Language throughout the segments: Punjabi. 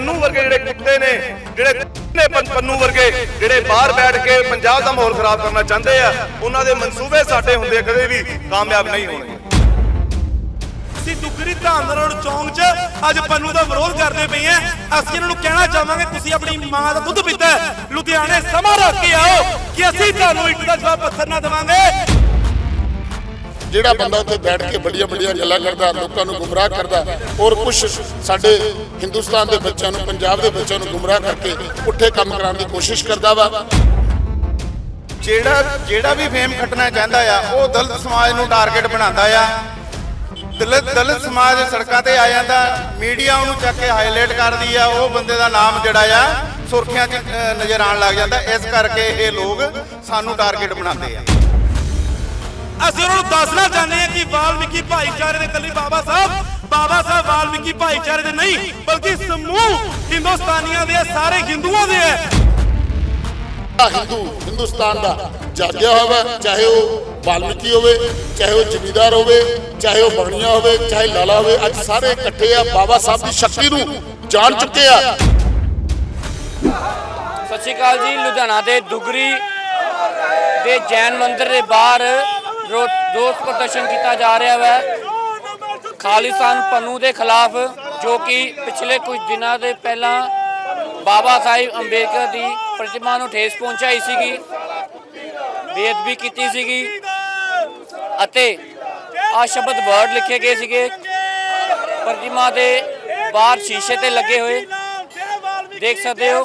ਪੰਨੂ ਵਰਗੇ ਜਿਹੜੇ ਕੁੱਤੇ ਨੇ, ਜਿਹੜੇ ਨੇ ਪੰਨੂ ਵਰਗੇ, ਜਿਹੜੇ ਬਾਹਰ ਬੈਠ ਕੇ ਪੰਜਾਬ ਦਾ ਮਾਹੌਲ ਖਰਾਬ ਕਰਨਾ ਚਾਹੁੰਦੇ ਆ, ਉਹਨਾਂ ਦੇ ਮਨਸੂਬੇ ਸਾਡੇ ਹੁੰਦੇ ਕਦੇ ਵੀ ਕਾਮਯਾਬ ਨਹੀਂ ਹੋਣਗੇ ਅਸੀਂ ਦੁਗਰੀ ਧਾਨ ਰੋਡ ਚੌਂਕ 'ਚ ਅੱਜ ਪੰਨੂ ਦਾ ਵਿਰੋਧ ਕਰਦੇ ਪਏ ਆ। ਅਸੀਂ ਇਹਨਾਂ ਨੂੰ ਕਹਿਣਾ ਚਾਹਾਂਗੇ, ਤੁਸੀਂ ਆਪਣੀ ਮਾਂ ਦਾ ਦੁੱਧ ਪੀਤਾ ਲੁਧਿਆਣੇ ਸਮਾਂ ਰੱਖ ਕੇ ਆਓ ਕਿ ਅਸੀਂ ਤੁਹਾਨੂੰ ਇੱਟ ਦਾ ਜਵਾਬ ਪੱਥਰ ਨਾ ਦੇਵਾਂਗੇ। ਜਿਹੜਾ ਬੰਦਾ ਉੱਥੇ ਬੈਠ ਕੇ ਵੱਡੀਆਂ ਵੱਡੀਆਂ ਗੱਲਾਂ ਕਰਦਾ, ਲੋਕਾਂ ਨੂੰ ਗੁੰਮਰਾਹ ਕਰਦਾ ਔਰ ਕੁਝ ਸਾਡੇ ਹਿੰਦੁਸਤਾਨ ਦੇ ਬੱਚਿਆਂ ਨੂੰ, ਪੰਜਾਬ ਦੇ ਬੱਚਿਆਂ ਨੂੰ ਗੁੰਮਰਾਹ ਕਰਕੇ ਪੁੱਠੇ ਕੰਮ ਕਰਾਉਣ ਦੀ ਕੋਸ਼ਿਸ਼ ਕਰਦਾ ਵਾ। ਜਿਹੜਾ ਜਿਹੜਾ ਵੀ ਫੇਮ ਖੱਟਣਾ ਚਾਹੁੰਦਾ ਆ, ਉਹ ਦਲਿਤ ਸਮਾਜ ਨੂੰ ਟਾਰਗੇਟ ਬਣਾਉਂਦਾ ਆ। ਦਲਿਤ ਦਲਿਤ ਸਮਾਜ ਸੜਕਾਂ ਤੇ ਆ ਜਾਂਦਾ, ਮੀਡੀਆ ਉਹਨੂੰ ਚੱਕ ਕੇ ਹਾਈਲਾਈਟ ਕਰਦੀ ਆ, ਉਹ ਬੰਦੇ ਦਾ ਨਾਮ ਜਿਹੜਾ ਆ, ਸੁਰਖੀਆਂ 'ਚ ਨਜ਼ਰ ਆਉਣ ਲੱਗ ਜਾਂਦਾ। ਇਸ ਕਰਕੇ ਇਹ ਲੋਕ ਸਾਨੂੰ ਟਾਰਗੇਟ ਬਣਾਉਂਦੇ ਆ। ਅਸੀਂ ਉਹਨਾਂ ਨੂੰ ਦੱਸਣਾ ਚਾਹੁੰਦੇ ਹਾਂ ਕਿ ਵਾਲਮੀਕੀ ਭਾਈਚਾਰੇ ਦੇ ਇਕੱਲੇ ਬਾਬਾ ਸਾਹਿਬ ਬਾਬਾ ਸਾਹਿਬ ਵਾਲਮੀਕੀ ਭਾਈਚਾਰੇ ਦੇ ਨਹੀਂ ਬਲਕਿ ਸਮੂਹ ਹਿੰਦੁਸਤਾਨੀਆਂ ਦੇ ਸਾਰੇ ਹਿੰਦੂਆਂ ਦੇ ਹੈ ਆ ਹਿੰਦੂ ਹਿੰਦੁਸਤਾਨ ਦਾ ਜਾਗਿਆ ਹੋਇਆ ਵਾ, ਚਾਹੇ ਉਹ ਵਾਲਮੀਕੀ ਹੋਵੇ ਚਾਹੇ ਉਹ ਜ਼ਮੀਂਦਾਰ ਹੋਵੇ ਚਾਹੇ ਉਹ ਬਗਣੀਆ ਹੋਵੇ ਚਾਹੇ ਲਾਲਾ ਹੋਵੇ ਅੱਜ ਸਾਰੇ ਇਕੱਠੇ ਆ ਬਾਬਾ ਸਾਹਿਬ ਦੀ ਸ਼ਕਤੀ ਨੂੰ ਜਾਣ ਚੁੱਕੇ ਆ। ਸਤਿ ਸ਼੍ਰੀ ਅਕਾਲ ਜੀ ਲੁਧਿਆਣਾ ਦੇ ਦੁਗਰੀ ਦੇ ਜੈਨ ਮੰਦਿਰ ਦੇ ਬਾਹਰ ਰੋਸ ਪ੍ਰਦਰਸ਼ਨ ਕੀਤਾ ਜਾ ਰਿਹਾ ਹੈ ਖਾਲਿਸਤਾਨ ਪੰਨੂ ਦੇ ਖਿਲਾਫ ਜੋ ਕਿ ਪਿਛਲੇ ਕੁਝ ਦਿਨਾਂ ਦੇ ਪਹਿਲਾਂ ਬਾਬਾ ਸਾਹਿਬ ਅੰਬੇਦਕਰ ਦੀ ਪ੍ਰਤਿਮਾ ਨੂੰ ਠੇਸ ਪਹੁੰਚਾਈ ਸੀਗੀ, ਬੇਅਦਬੀ ਕੀਤੀ ਸੀਗੀ ਅਤੇ ਆ ਸ਼ਬਦ ਵਰਡ ਲਿਖੇ ਗਏ ਸੀਗੇ। ਪ੍ਰਤਿਮਾ ਦੇ ਬਾਹਰ ਸ਼ੀਸ਼ੇ ਤੇ ਲੱਗੇ ਹੋਏ। ਦੇਖ ਸਕਦੇ ਹੋ,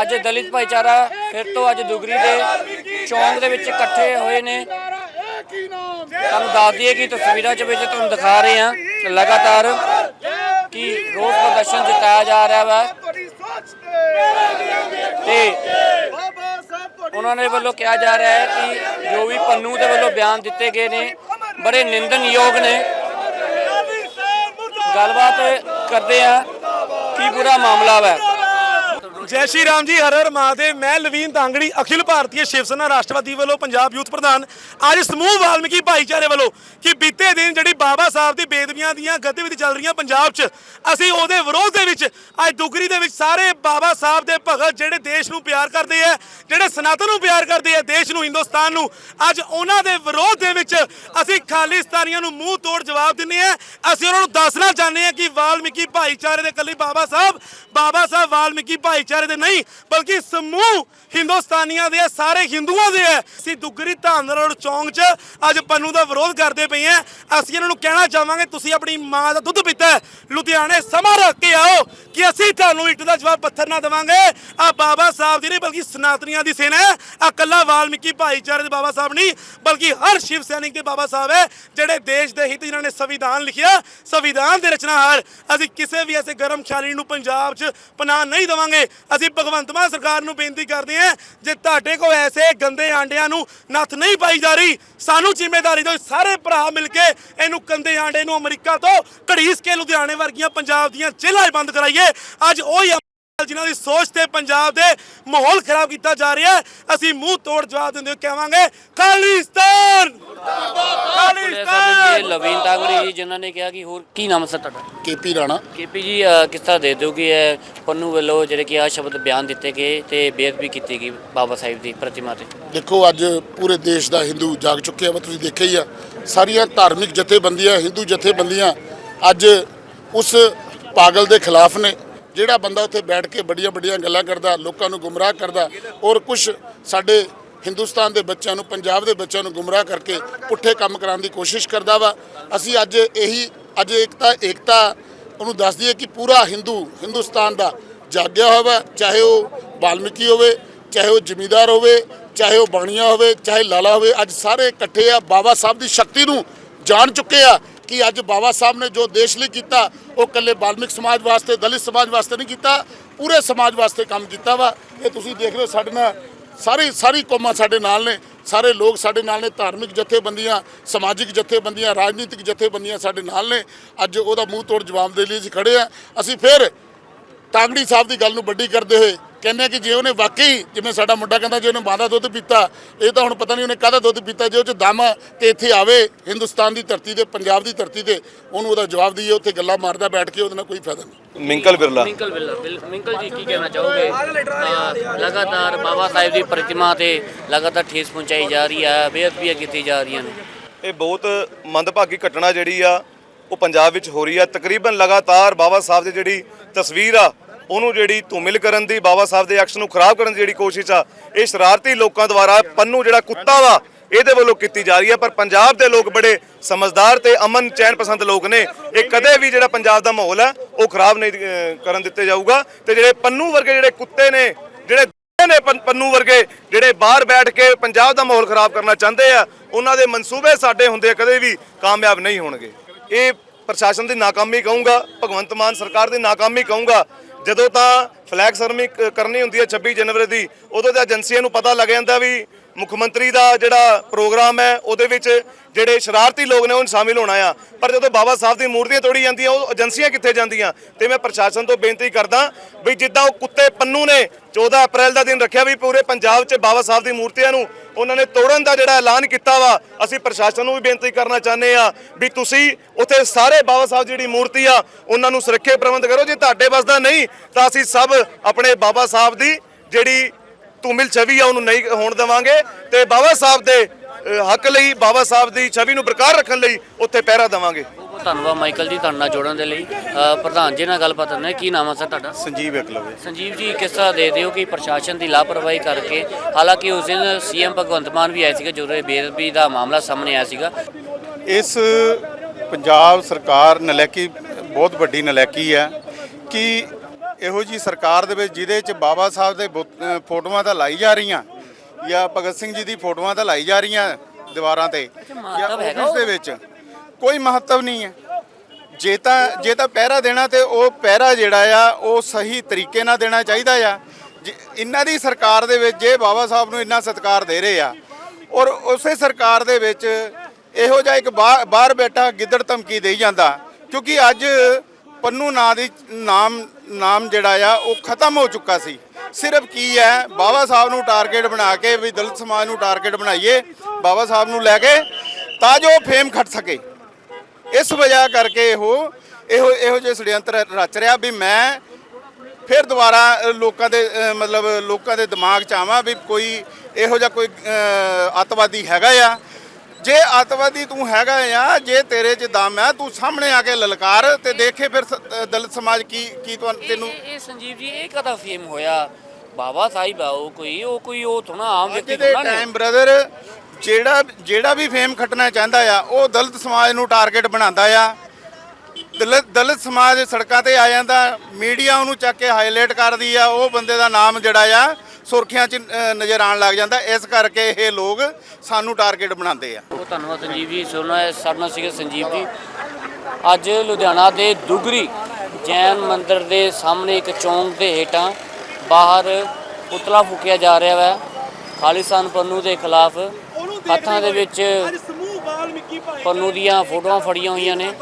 ਅੱਜ ਦਲਿਤ ਭਾਈਚਾਰਾ ਫਿਰ ਤੋਂ ਅੱਜ ਦੁਗਰੀ ਦੇ ਚੌਂਕ ਦੇ ਵਿੱਚ ਇਕੱਠੇ ਹੋਏ ਨੇ। ਤੁਹਾਨੂੰ ਦੱਸ ਦਈਏ ਕਿ ਤਸਵੀਰਾਂ ਚ ਵਿੱਚ ਤੁਹਾਨੂੰ ਦਿਖਾ ਰਹੇ ਹਾਂ ਲਗਾਤਾਰ ਕਿ ਰੋਸ ਪ੍ਰਦਰਸ਼ਨ ਜਤਾਇਆ ਜਾ ਰਿਹਾ ਵਾ। ਤੇ ਉਹਨਾਂ ਦੇ ਵੱਲੋਂ ਕਿਹਾ ਜਾ ਰਿਹਾ ਹੈ ਕਿ ਜੋ ਵੀ ਪੰਨੂ ਦੇ ਵੱਲੋਂ ਬਿਆਨ ਦਿੱਤੇ ਗਏ ਨੇ, ਬੜੇ ਨਿੰਦਨਯੋਗ ਨੇ। ਗੱਲਬਾਤ ਕਰਦੇ ਆ ਕੀ ਪੂਰਾ ਮਾਮਲਾ ਵਾ? ਜੈ ਸ਼੍ਰੀ ਰਾਮ ਜੀ, ਹਰ ਹਰ ਮਹਾਦੇਵ। ਮੈਂ ਲਵੀਨ ਤਾਂਗੜੀ, ਅਖਿਲ ਭਾਰਤੀ ਸ਼ਿਵ ਸੈਨਾ ਰਾਸ਼ਟਰਵਾਦੀ ਵੱਲੋਂ ਪੰਜਾਬ ਯੂਥ ਪ੍ਰਧਾਨ। ਅੱਜ ਸਮੂਹ ਵਾਲਮੀਕੀ ਭਾਈਚਾਰੇ ਵੱਲੋਂ ਕਿ ਬੀਤੇ ਦਿਨ ਜਿਹੜੀ ਬਾਬਾ ਸਾਹਿਬ ਦੀ ਬੇਦਬੀਆਂ ਦੀਆਂ ਗਤੀਵਿਧੀ ਚੱਲ ਰਹੀਆਂ ਪੰਜਾਬ 'ਚ, ਅਸੀਂ ਉਹਦੇ ਵਿਰੋਧ ਦੇ ਵਿੱਚ, ਅੱਜ ਦੁਗਰੀ ਦੇ ਵਿੱਚ ਸਾਰੇ ਬਾਬਾ ਸਾਹਿਬ ਦੇ ਭਗਤ ਜਿਹੜੇ ਦੇਸ਼ ਨੂੰ ਪਿਆਰ ਕਰਦੇ ਆ, ਜਿਹੜੇ ਸਨਾਤਨ ਨੂੰ ਪਿਆਰ ਕਰਦੇ ਆ, ਦੇਸ਼ ਨੂੰ, ਹਿੰਦੁਸਤਾਨ ਨੂੰ, ਅੱਜ ਉਹਨਾਂ ਦੇ ਵਿਰੋਧ ਦੇ ਵਿੱਚ ਅਸੀਂ ਖਾਲਿਸਤਾਨੀਆਂ ਨੂੰ ਮੂੰਹ ਤੋੜ ਜਵਾਬ ਦਿੰਨੇ ਆ। ਅਸੀਂ ਉਹਨਾਂ ਨੂੰ ਦੱਸਣਾ ਚਾਹੁੰਦੇ ਆ ਕਿ ਵਾਲਮੀਕੀ ਭਾਈਚਾਰੇ ਦੇ ਇਕੱਲੇ ਬਾਬਾ ਸਾਹਿਬ ਬਾਬਾ ਸਾਹਿਬ ਵਾਲਮੀਕੀ ਭਾਈ ਭਾਈਚਾਰੇ ਦੇ ਨਹੀਂ, ਬਲਕਿ ਸਮੂਹ ਹਿੰਦੁਸਤਾਨੀਆਂ ਦੇ ਸਾਰੇ ਹਿੰਦੂਆਂ ਦੇ ਆ। ਅਸੀਂ ਦੁਗਰੀ ਧਾਨ ਰੋਡ ਚੌਂਕ 'ਚ ਅੱਜ ਪੰਨੂ ਦਾ ਵਿਰੋਧ ਕਰਦੇ ਪਏ ਆ। ਅਸੀਂ ਇਹਨਾਂ ਨੂੰ ਕਹਿਣਾ ਚਾਹਾਂਗੇ, ਤੁਸੀਂ ਆਪਣੀ ਮਾਂ ਦਾ ਦੁੱਧ ਪੀਤਾ ਲੁਧਿਆਣੇ ਸਮਾਂ ਰੱਖ ਕੇ ਆਓ ਕਿ ਅਸੀਂ ਤੁਹਾਨੂੰ ਇੱਟ ਦਾ ਜਵਾਬ ਪੱਥਰ ਨਾ ਦੇਵਾਂਗੇ। ਆ ਬਾਬਾ ਸਾਹਿਬ ਦੀ ਨਹੀਂ, ਬਲਕਿ ਸਨਾਤਨੀਆਂ ਦੀ ਸੇਨਾ ਹੈ। ਆ ਕੱਲਾ ਵਾਲਮੀਕੀ ਭਾਈਚਾਰੇ ਦੇ ਬਾਬਾ ਸਾਹਿਬ ਨਹੀਂ, ਬਲਕਿ ਹਰ ਸ਼ਿਵ ਸੈਨਿਕ ਦੇ ਬਾਬਾ ਸਾਹਿਬ ਹੈ, ਜਿਹੜੇ ਦੇਸ਼ ਦੇ ਹਿੱਤ ਜਿਨ੍ਹਾਂ ਨੇ ਸੰਵਿਧਾਨ ਲਿਖਿਆ, ਸੰਵਿਧਾਨ ਦੇ ਰਚਨਾਹਾਰ। ਅਸੀਂ ਕਿਸੇ ਵੀ ਐਸੇ ਗਰਮਸ਼ਾਲੀ ਨੂੰ ਪੰਜਾਬ 'ਚ ਪਨਾਹ ਨਹੀਂ ਦੇਵਾਂਗੇ। ਅਸੀਂ ਭਗਵੰਤ ਮਾਨ ਸਰਕਾਰ ਨੂੰ ਬੇਨਤੀ ਕਰਦੇ ਹਾਂ, ਜੇ ਤੁਹਾਡੇ ਕੋਲ ਐਸੇ ਗੰਦੇ ਆਂਡਿਆਂ ਨੂੰ ਨੱਥ ਨਹੀਂ ਪਾਈ ਜਾ ਰਹੀ, ਸਾਨੂੰ ਜ਼ਿੰਮੇਵਾਰੀ ਦਿਓ, ਸਾਰੇ ਭਰਾ ਮਿਲ ਕੇ ਇਹਨੂੰ ਕੰਦੇ ਆਂਡੇ ਨੂੰ ਅਮਰੀਕਾ ਤੋਂ ਘੜੀਸ ਕੇ ਲੁਧਿਆਣੇ ਵਰਗੀਆਂ ਪੰਜਾਬ ਦੀਆਂ ਜੇਲ੍ਹਾਂ 'ਚ ਬੰਦ ਕਰਾਈਏ। ਅੱਜ ਉਹੀ ਜਿਨ੍ਹਾਂ ਦੀ ਸੋਚ ਤੇ ਪੰਜਾਬ ਦੇ ਮਾਹੌਲ ਖਰਾਬ ਕੀਤਾ ਜਾ ਰਿਹਾ, ਅਸੀਂ ਮੂੰਹ ਤੋੜ ਜਵਾਬ ਦਿੰਦੇ ਹੋਏ ਕਹਾਂਗੇ, ਖਾਲਿਸਤਾਨ! ਜੀ ਲਵੀਨ ਤਾਗੜੀ ਜੀ ਜਿਨ੍ਹਾਂ ਨੇ ਕਿਹਾ ਕਿ ਹੋਰ ਕੀ ਨਾਮ ਸਰ ਤੁਹਾਡਾ? ਕੇਪੀ ਰਾਣਾ। ਕੇਪੀ ਜੀ ਕਿਸ ਤਰ੍ਹਾਂ ਦੇ ਦਿਓ ਕਿ ਇਹ ਪੰਨੂ ਵੱਲੋਂ ਜਿਹੜੇ ਕਿ ਆ ਸ਼ਬਦ ਬਿਆਨ ਦਿੱਤੇ ਗਏ ਤੇ ਬੇਅਦਬੀ ਕੀਤੀ ਗਈ ਬਾਬਾ ਸਾਹਿਬ ਦੀ ਪ੍ਰਤਿਮਾ ਤੇ। ਦੇਖੋ ਅੱਜ ਪੂਰੇ ਦੇਸ਼ ਦਾ ਹਿੰਦੂ ਜਾਗ ਚੁੱਕਿਆ ਵਾ ਤੁਸੀਂ ਦੇਖਿਆ ਹੀ ਆ। ਸਾਰੀਆਂ ਧਾਰਮਿਕ ਜਥੇਬੰਦੀਆਂ ਹਿੰਦੂ ਜਥੇਬੰਦੀਆਂ ਅੱਜ ਉਸ ਪਾਗਲ ਦੇ ਖਿਲਾਫ ਨੇ। ਜਿਹੜਾ ਬੰਦਾ ਉੱਥੇ ਬੈਠ ਕੇ ਵੱਡੀਆਂ ਵੱਡੀਆਂ ਗੱਲਾਂ ਕਰਦਾ ਲੋਕਾਂ ਨੂੰ ਗੁੰਮਰਾਹ ਕਰਦਾ ਔਰ ਕੁਝ ਸਾਡੇ ਹਿੰਦੁਸਤਾਨ ਦੇ ਬੱਚਿਆਂ ਨੂੰ, ਪੰਜਾਬ ਦੇ ਬੱਚਿਆਂ ਨੂੰ ਗੁੰਮਰਾਹ ਕਰਕੇ ਪੁੱਠੇ ਕੰਮ ਕਰਾਉਣ ਦੀ ਕੋਸ਼ਿਸ਼ ਕਰਦਾ ਵਾ। ਅਸੀਂ ਅੱਜ ਇਹੀ, ਅੱਜ ਏਕਤਾ ਏਕਤਾ, ਉਹਨੂੰ ਦੱਸ ਦਈਏ ਕਿ ਪੂਰਾ ਹਿੰਦੂ, ਹਿੰਦੁਸਤਾਨ ਦਾ ਜਾਗਿਆ ਹੋਵੇ ਚਾਹੇ ਉਹ ਬਾਲਮਿਕੀ ਹੋਵੇ, ਚਾਹੇ ਉਹ ਜ਼ਮੀਂਦਾਰ ਹੋਵੇ, ਚਾਹੇ ਉਹ ਬਾਣੀਆ ਹੋਵੇ, ਚਾਹੇ ਲਾਲਾ ਹੋਵੇ, ਅੱਜ ਸਾਰੇ ਇਕੱਠੇ ਆ, ਬਾਬਾ ਸਾਹਿਬ ਦੀ ਸ਼ਕਤੀ ਨੂੰ ਜਾਣ ਚੁੱਕੇ ਆ ਕਿ ਅੱਜ ਬਾਬਾ ਸਾਹਿਬ ਨੇ ਜੋ ਦੇਸ਼ ਲਈ ਕੀਤਾ, ਉਹ ਇਕੱਲੇ ਬਾਲਮਿਕ ਸਮਾਜ ਵਾਸਤੇ, ਦਲਿਤ ਸਮਾਜ ਵਾਸਤੇ ਨਹੀਂ ਕੀਤਾ, ਪੂਰੇ ਸਮਾਜ ਵਾਸਤੇ ਕੰਮ ਕੀਤਾ ਵਾ। ਇਹ ਤੁਸੀਂ ਦੇਖ ਰਹੇ ਹੋ ਸਾਡੇ ਨਾਲ ਸਾਰੀ ਸਾਰੀ ਕੌਮਾਂ ਸਾਡੇ ਨਾਲ ਨੇ, ਸਾਰੇ ਲੋਕ ਸਾਡੇ ਨਾਲ ਨੇ, ਧਾਰਮਿਕ ਜਥੇਬੰਦੀਆਂ, ਸਮਾਜਿਕ ਜਥੇਬੰਦੀਆਂ, ਰਾਜਨੀਤਿਕ ਜਥੇਬੰਦੀਆਂ ਸਾਡੇ ਨਾਲ ਨੇ। ਅੱਜ ਉਹਦਾ ਮੂੰਹ ਤੋੜ ਜਵਾਬ ਦੇ ਲਈ ਅਸੀਂ ਖੜੇ ਆ। ਅਸੀਂ ਫਿਰ ਤਾਂਗੜੀ ਸਾਹਿਬ ਦੀ ਗੱਲ ਨੂੰ ਵੱਡੀ ਕਰਦੇ ਹੋਏ ਕਹਿੰਦੇ ਆ ਕਿ ਜੇ ਉਹਨੇ ਵਾਕਈ ਜਿਵੇਂ ਸਾਡਾ ਮੁੰਡਾ ਕਹਿੰਦਾ ਜੇ ਉਹਨੇ ਮਾਂ ਦਾ ਦੁੱਧ ਪੀਤਾ ਇਹ ਤਾਂ ਹੁਣ ਪਤਾ ਨਹੀਂ ਉਹਨੇ ਕਾਹਦਾ ਦੁੱਧ ਪੀਤਾ ਜੇ ਉਹ ਚ ਦਮ ਆ ਤੇ ਇੱਥੇ ਆਵੇ ਹਿੰਦੁਸਤਾਨ ਦੀ ਧਰਤੀ ਤੇ ਪੰਜਾਬ ਦੀ ਧਰਤੀ ਤੇ ਉਹਨੂੰ ਉਹਦਾ ਜਵਾਬ ਦਈਏ ਉੱਥੇ ਗੱਲਾਂ ਮਾਰਦਾ ਬੈਠ ਕੇ ਉਹਦੇ ਨਾਲ ਕੋਈ ਫਾਇਦਾ ਨਹੀਂ। ਮਿੰਕਲ ਬਿਰਲਾ। ਮਿੰਕਲ ਬਿੱਲ- ਮਿੰਕਲ ਜੀ ਕੀ ਕਹਿਣਾ ਚਾਹੋਗੇ? ਲਗਾਤਾਰ ਬਾਬਾ ਸਾਹਿਬ ਦੀ ਪ੍ਰਤਿਮਾ ਤੇ ਲਗਾਤਾਰ ਠੇਸ ਪਹੁੰਚਾਈ ਜਾ ਰਹੀ ਹੈ ਬੇਅਦਬੀਆਂ ਕੀਤੀ ਜਾ ਰਹੀਆਂ ਨੇ। ਇਹ ਬਹੁਤ ਮੰਦਭਾਗੀ ਘਟਨਾ ਜਿਹੜੀ ਆ ਉਹ ਪੰਜਾਬ ਵਿੱਚ ਹੋ ਰਹੀ ਆ। ਤਕਰੀਬਨ ਲਗਾਤਾਰ ਬਾਬਾ ਸਾਹਿਬ ਦੀ ਜਿਹੜੀ ਤਸਵੀਰ ਆ ਉਹਨੂੰ ਜਿਹੜੀ ਧੂਮਿਲ ਕਰਨ ਦੀ, ਬਾਬਾ ਸਾਹਿਬ ਦੇ ਐਕਸ਼ਨ ਨੂੰ ਖਰਾਬ ਕਰਨ ਦੀ ਜਿਹੜੀ ਕੋਸ਼ਿਸ਼ ਆ, ਇਹ ਸ਼ਰਾਰਤੀ ਲੋਕਾਂ ਦੁਆਰਾ ਪੰਨੂ ਜਿਹੜਾ ਕੁੱਤਾ ਵਾ, ਇਹਦੇ ਵੱਲੋਂ ਕੀਤੀ ਜਾ ਰਹੀ ਹੈ। ਪਰ ਪੰਜਾਬ ਦੇ ਲੋਕ ਬੜੇ ਸਮਝਦਾਰ ਤੇ ਅਮਨ ਚੈਨ ਪਸੰਦ ਲੋਕ ਨੇ। ਇਹ ਕਦੇ ਵੀ ਜਿਹੜਾ ਪੰਜਾਬ ਦਾ ਮਾਹੌਲ ਹੈ ਉਹ ਖਰਾਬ ਨਹੀਂ ਕਰਨ ਦਿੱਤੇ ਜਾਊਗਾ। ਤੇ ਜਿਹੜੇ ਪੰਨੂ ਵਰਗੇ ਜਿਹੜੇ ਕੁੱਤੇ ਨੇ, ਜਿਹੜੇ ਨੇ ਪੰ- ਪੰਨੂ ਵਰਗੇ, ਜਿਹੜੇ ਬਾਹਰ ਬੈਠ ਕੇ ਪੰਜਾਬ ਦਾ ਮਾਹੌਲ ਖਰਾਬ ਕਰਨਾ ਚਾਹੁੰਦੇ ਆ, ਉਹਨਾਂ ਦੇ ਮਨਸੂਬੇ ਸਾਡੇ ਹੁੰਦੇ ਕਦੇ ਵੀ ਕਾਮਯਾਬ ਨਹੀਂ ਹੋਣਗੇ। ਇਹ ਪ੍ਰਸ਼ਾਸਨ ਦੀ ਨਾਕਾਮੀ ਕਹੂੰਗਾ, ਭਗਵੰਤ ਮਾਨ ਸਰਕਾਰ ਦੀ ਨਾਕਾਮੀ ਕਹੂੰਗਾ ਜਦੋਂ ਤਾਂ ਫਲੈਗ ਸਰਮੀ ਕਰਨੀ ਹੁੰਦੀ ਹੈ 26 ਜਨਵਰੀ ਦੀ, ਉਦੋਂ ਤਾਂ ਏਜੰਸੀਆਂ ਨੂੰ ਪਤਾ ਲੱਗ ਜਾਂਦਾ ਵੀ ਮੁੱਖ ਮੰਤਰੀ ਦਾ ਜਿਹੜਾ ਪ੍ਰੋਗਰਾਮ ਹੈ, ਉਹਦੇ ਵਿੱਚ ਜਿਹੜੇ ਸ਼ਰਾਰਤੀ ਲੋਕ ਨੇ, ਉਹ ਸ਼ਾਮਿਲ ਹੋਣਾ ਆ। ਪਰ ਜਦੋਂ ਬਾਬਾ ਸਾਹਿਬ ਦੀ ਮੂਰਤੀਆਂ ਤੋੜੀ ਜਾਂਦੀਆਂ, ਉਹ ਏਜੰਸੀਆਂ ਕਿੱਥੇ ਜਾਂਦੀਆਂ? ਤੇ ਮੈਂ ਪ੍ਰਸ਼ਾਸਨ ਤੋਂ ਬੇਨਤੀ ਕਰਦਾ ਵੀ ਜਿੱਦਾਂ ਉਹ ਕੁੱਤੇ ਪੰਨੂ ਨੇ 14 ਅਪ੍ਰੈਲ ਦਾ ਦਿਨ ਰੱਖਿਆ ਵੀ ਪੂਰੇ ਪੰਜਾਬ 'ਚ ਬਾਬਾ ਸਾਹਿਬ ਦੀ ਮੂਰਤੀਆਂ ਨੂੰ ਉਹਨਾਂ ਨੇ ਤੋੜਨ ਦਾ ਜਿਹੜਾ ਐਲਾਨ ਕੀਤਾ ਵਾ, ਅਸੀਂ ਪ੍ਰਸ਼ਾਸਨ ਨੂੰ ਵੀ ਬੇਨਤੀ ਕਰਨਾ ਚਾਹੁੰਦੇ ਆ ਵੀ ਤੁਸੀਂ ਉੱਥੇ ਸਾਰੇ ਬਾਬਾ ਸਾਹਿਬ ਦੀ ਜਿਹੜੀ ਮੂਰਤੀ ਆ, ਉਹਨਾਂ ਨੂੰ ਸੁਰੱਖਿਆ ਪ੍ਰਬੰਧ ਕਰੋ। ਜੇ ਤੁਹਾਡੇ ਵੱਸ ਦਾ ਨਹੀਂ, ਤਾਂ ਅਸੀਂ ਸਭ ਆਪਣੇ ਬਾਬਾ ਸਾਹਿਬ ਦੀ ਜਿਹੜੀ ਧੂਮਿਲ ਛਵੀ ਆ ਉਹਨੂੰ ਨਹੀਂ ਹੋਣ ਦੇਵਾਂਗੇ। ਤੇ ਬਾਬਾ ਸਾਹਿਬ ਦੇ ਹੱਕ ਲਈ ਬਾਬਾ ਸਾਹਿਬ ਦੀ ਛਵੀ ਨੂੰ ਬਰਕਰਾਰ ਰੱਖਣ ਲਈ ਉੱਥੇ ਪਹਿਰਾ ਦੇਵਾਂਗੇ। ਬਹੁਤ ਬਹੁਤ ਧੰਨਵਾਦ ਮਾਈਕਲ ਜੀ ਤੁਹਾਡੇ ਨਾਲ ਜੋੜਨ ਦੇ ਲਈ। ਪ੍ਰਧਾਨ ਜੀ ਨਾਲ ਗੱਲਬਾਤ ਕਰਨਾ ਕੀ ਨਾਮ ਹੈ ਸਰ ਤੁਹਾਡਾ? ਸੰਜੀਵ ਇਕਲਵੇ ਸੰਜੀਵ ਜੀ ਕਿਸ ਤਰ੍ਹਾਂ ਦੇ ਦਿਓ ਕਿ ਪ੍ਰਸ਼ਾਸਨ ਦੀ ਲਾਪਰਵਾਹੀ ਕਰਕੇ ਹਾਲਾਂਕਿ ਉਸ ਦਿਨ ਸੀਐਮ ਭਗਵੰਤ ਮਾਨ ਵੀ ਆਏ ਸੀਗੇ ਜਦੋਂ ਇਹ ਬੇਅਦਬੀ ਦਾ ਮਾਮਲਾ ਸਾਹਮਣੇ ਆਇਆ ਸੀਗਾ। ਇਸ ਪੰਜਾਬ ਸਰਕਾਰ ਨਲੈਕੀ ਬਹੁਤ ਵੱਡੀ ਨਲੈਕੀ ਹੈ ਕਿ ਇਹੋ ਜੀ ਸਰਕਾਰ ਦੇ ਵਿੱਚ ਜਿਹਦੇ ਚ ਬਾਬਾ ਸਾਹਿਬ ਦੇ ਬੁੱਤ- ਫੋਟੋਆਂ ਤਾਂ ਲਾਈ ਜਾ ਰਹੀਆਂ ਜਾਂ ਭਗਤ ਸਿੰਘ ਜੀ ਦੀ ਫੋਟੋਆਂ ਤਾਂ ਲਾਈ ਜਾ ਰਹੀਆਂ ਦੀਵਾਰਾਂ ਤੇ ਜਾਂ ਮਹੱਤਵ ਹੈਗਾ ਆਫਿਸ ਦੇ ਵਿੱਚ। ਕੋਈ ਮਹੱਤਵ ਨਹੀਂ ਹੈ। ਜੇ ਤਾਂ ਜੇ ਤਾਂ ਪਹਿਰਾ ਦੇਣਾ ਤੇ ਉਹ ਪਹਿਰਾ ਜਿਹੜਾ ਆ ਉਹ ਸਹੀ ਤਰੀਕੇ ਨਾਲ ਦੇਣਾ ਚਾਹੀਦਾ ਆ। ਜੇ ਇਹਨਾਂ ਦੀ ਸਰਕਾਰ ਦੇ ਵਿੱਚ ਜੇ ਬਾਬਾ ਸਾਹਿਬ ਨੂੰ ਇੰਨਾ ਸਤਿਕਾਰ ਦੇ ਰਹੇ ਆ ਔਰ ਉਸੇ ਸਰਕਾਰ ਦੇ ਵਿੱਚ ਇਹੋ ਜਿਹਾ ਇੱਕ ਬਾਹਰ ਬਾਹਰ ਬੈਠਾ ਗਿੱਦੜ ਧਮਕੀ ਦੇਈ ਜਾਂਦਾ ਕਿਉਂਕਿ ਅੱਜ ਪੰਨੂ ਨਾਂ ਦੀ ਨਾਮ ਨਾਮ ਜਿਹੜਾ ਆ ਉਹ ਖਤਮ ਹੋ ਚੁੱਕਾ ਸੀ। ਸਿਰਫ ਕੀ ਹੈ ਬਾਬਾ ਸਾਹਿਬ ਨੂੰ ਟਾਰਗੇਟ ਬਣਾ ਕੇ ਵੀ ਦਲਿਤ ਸਮਾਜ ਨੂੰ ਟਾਰਗੇਟ ਬਣਾਈਏ ਬਾਬਾ ਸਾਹਿਬ ਨੂੰ ਲੈ ਕੇ ਤਾਂ ਜੋ ਫੇਮ ਖੱਟ ਸਕੇ। ਇਸ ਵਜ੍ਹਾ ਕਰਕੇ ਉਹ ਇਹੋ ਇਹੋ ਜਿਹੇ ષਡਯੰਤਰ ਰਚ ਰਿਹਾ ਵੀ ਮੈਂ ਫਿਰ ਦੁਬਾਰਾ ਲੋਕਾਂ ਦੇ ਮਤਲਬ ਲੋਕਾਂ ਦੇ ਦਿਮਾਗ 'ਚ ਆਵਾਂ ਵੀ ਕੋਈ ਇਹੋ ਜਿਹਾ ਕੋਈ ਅ, ਅੱਤਵਾਦੀ ਹੈਗਾ ਆ ਜੇ ਅੱਤਵਾਦੀ ਤੂੰ ਹੈਗਾ ਆ ਜੇ ਤੇਰੇ 'ਚ ਦਮ ਆ ਤੂੰ ਸਾਹਮਣੇ ਆ ਕੇ ਲਲਕਾਰ ਤੇ ਦੇਖੇ ਫਿਰ ਸ- ਦਲਿਤ ਸਮਾਜ ਕੀ ਕੀ ਤੁਹਾਨੂੰ ਤੈਨੂੰ ਇਹ ਇਹ ਸੰਜੀਵ ਜੀ ਇਹ ਕਦਾ ਫੇਮ ਹੋਇਆ? ਬਾਬਾ ਸਾਹਿਬ ਆ ਉਹ ਕੋਈ ਉਹ ਕੋਈ ਉਹ ਥੋੜਾ ਆਮ ਅੱਜ ਵਿਅਕਤੀ ਦੇ ਥੋੜਾ ਨੇ ਟਾਈਮ ਬ੍ਰਦਰ ਜਿਹੜਾ ਜਿਹੜਾ ਵੀ ਫੇਮ ਖੱਟਣਾ ਚਾਹੁੰਦਾ ਆ ਉਹ ਦਲਿਤ ਸਮਾਜ ਨੂੰ ਟਾਰਗੇਟ ਬਣਾਉਂਦਾ ਆ। ਦਲਿਤ ਦਲਿਤ ਸਮਾਜ ਸੜਕਾਂ ਤੇ ਆ ਜਾਂਦਾ ਮੀਡੀਆ ਉਹਨੂੰ ਚੱਕ ਕੇ ਹਾਈਲਾਈਟ ਕਰਦੀ ਆ ਉਹ ਬੰਦੇ ਦਾ ਨਾਮ ਜਿਹੜਾ ਆ ਸੁਰਖੀਆਂ 'ਚ ਨਜ਼ਰ ਆਉਣ ਲੱਗ ਜਾਂਦਾ। ਇਸ ਕਰਕੇ ਇਹ ਲੋਕ ਸਾਨੂੰ ਟਾਰਗੇਟ ਬਣਾਉਂਦੇ ਆ। ਬਹੁਤ ਧੰਨਵਾਦ ਸੰਜੀਵ ਜੀ। ਸੁਣਨਾ ਸਾਡੇ ਨਾਲ ਸੀਗੇ ਸੰਜੀਵ ਜੀ। ਅੱਜ ਲੁਧਿਆਣਾ ਦੇ ਦੁਗਰੀ ਜੈਨ ਮੰਦਿਰ ਦੇ ਸਾਹਮਣੇ ਇੱਕ ਚੌਂਕ ਦੇ ਹੇਠਾਂ ਬਾਹਰ ਪੁਤਲਾ ਫੂਕਿਆ ਜਾ ਰਿਹਾ ਹੈ ਖਾਲਿਸਤਾਨ ਪੰਨੂ ਦੇ ਖਿਲਾਫ ਹੱਥਾਂ ਦੇ ਵਿੱਚ ਸਮੂਹ ਪੰਨੂ ਦੀਆਂ ਫੋਟੋਆਂ ਫੜੀਆਂ ਹੋਈਆਂ ਨੇ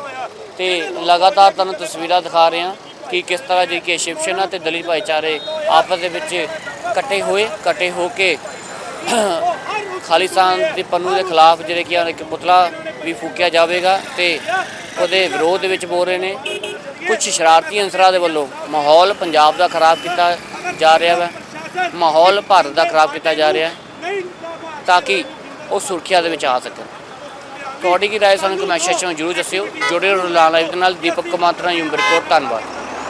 ਤੇ ਲਗਾਤਾਰ ਤੁਹਾਨੂੰ ਤਸਵੀਰਾਂ ਦਿਖਾ ਰਹੇ ਹਾਂ। ਕਿ ਕਿਸ ਤਰ੍ਹਾਂ ਜਿਹੜੀ ਕਿ ਸ਼ਿਵ ਸੈਨਾ ਤੇ ਦਲਿਤ ਭਾਈਚਾਰੇ ਆਪਸ ਦੇ ਵਿੱਚ ਇਕੱਠੇ ਹੋਏ, ਇਕੱਠੇ ਹੋ ਕੇ ਖਾਲਿਸਤਾਨ ਦੇ ਪੰਨੂ ਦੇ ਖਿਲਾਫ ਜਿਹੜੇ ਕਿ ਇੱਕ ਪੁਤਲਾ ਵੀ ਫੂਕਿਆ ਜਾਵੇਗਾ ਤੇ ਉਹਦੇ ਵਿਰੋਧ ਵਿੱਚ ਬੋਲ ਰਹੇ ਨੇ। ਕੁਝ ਸ਼ਰਾਰਤੀ ਅੰਸਰਾਂ ਦੇ ਵੱਲੋਂ ਮਾਹੌਲ ਪੰਜਾਬ ਦਾ ਖਰਾਬ ਕੀਤਾ ਜਾ ਰਿਹਾ ਹੈ ਮਾਹੌਲ ਭਾਰਤ ਦਾ ਖਰਾਬ ਕੀਤਾ ਜਾ ਰਿਹਾ ਹੈ ਤਾਂ ਕਿ ਉਹ ਸੁਰੱਖਿਆ ਦੇ ਵਿੱਚ ਆ ਸਕਣ। ਤੁਹਾਡੀ ਕੀ ਰਾਏ ਸਾਨੂੰ ਕਮੈਂਟ ਸੈਕਸ਼ਨ ਵਿੱਚ ਜਰੂਰ ਦੱਸਿਓ। ਜੁੜੇ ਰਹੋ ਲਾਈਵ ਦੇ ਨਾਲ। ਦੀਪਕ ਕਮਾਤਰਾ, ਯੂਮ ਰਿਪੋਰਟ। ਧੰਨਵਾਦ।